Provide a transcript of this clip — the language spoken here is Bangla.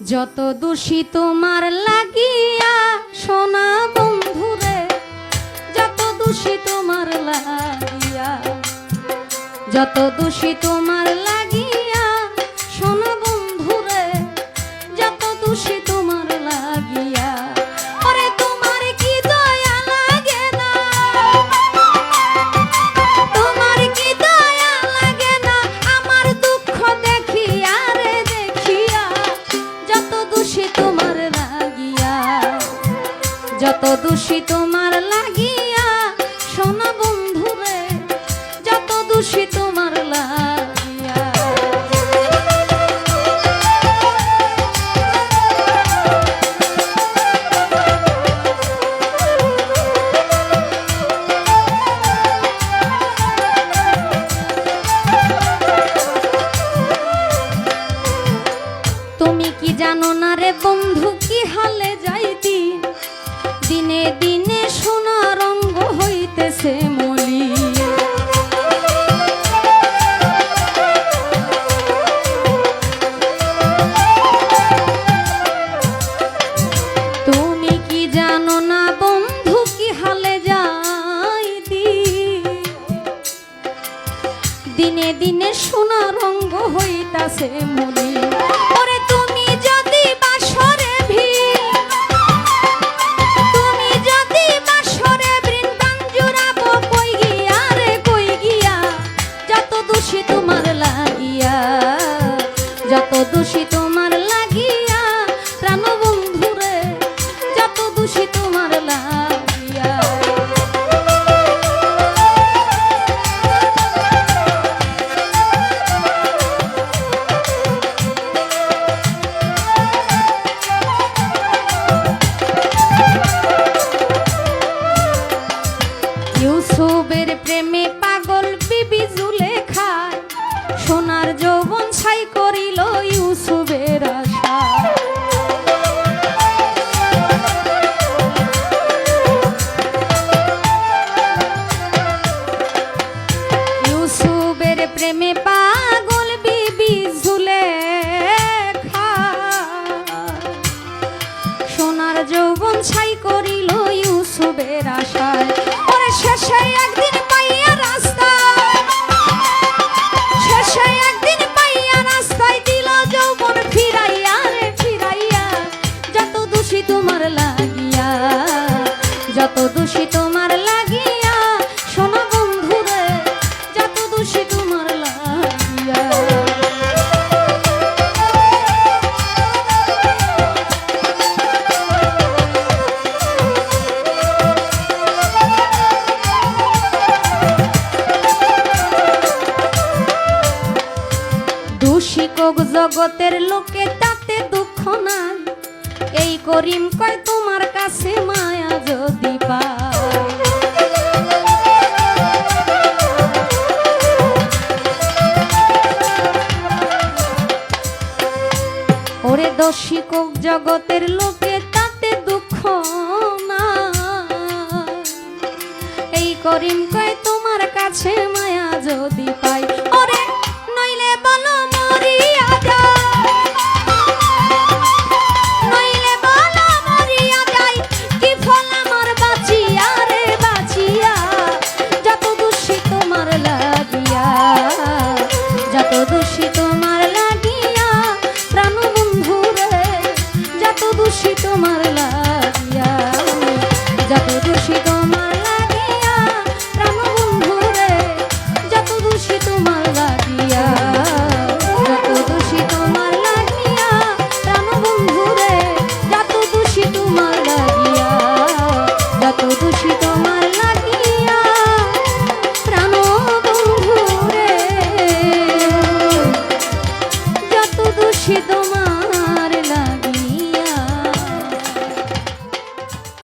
যত দোষী তোমার লাগিয়া, সোনা বন্ধুরে যত দোষী তোমার লাগিয়া, যত দোষী তোমার লাগিয়া, সোনা বন্ধুরে যত দোষী যত দোষী তোমার লাগিয়া সোনা বন্ধুরে, যত দোষী তোমার লাগিয়া। তুমি কি জানো না রে বন্ধু, কি হালে যাইতি দিনে দিনে সোনা রঙ্গ হইতেছে মলি। তুমি কি জানো না বন্ধু, কি হালে যাইতি দিনে? দিনে সোনা রঙ্গ হইতাছে মনে যত দোষী তোমার লাগিয়া প্রাণ বন্ধুরে যত দোষী তোমার লাগিয়া। ইউসুফের প্রেমে পাগল বিবি জুলে খায় সোনার যৌবন ছাই করিল ইউসুফের। লাগিয়া যত জগতের লোকে, তাতে দুঃখ নাই। এই করিম কয়, তোমার কাছে মায়া যদি পায়। ওরে দোষী কোক জগতের লোকে তাতে দুঃখ না এই করিম কয় তোমার কাছে মায়া যদি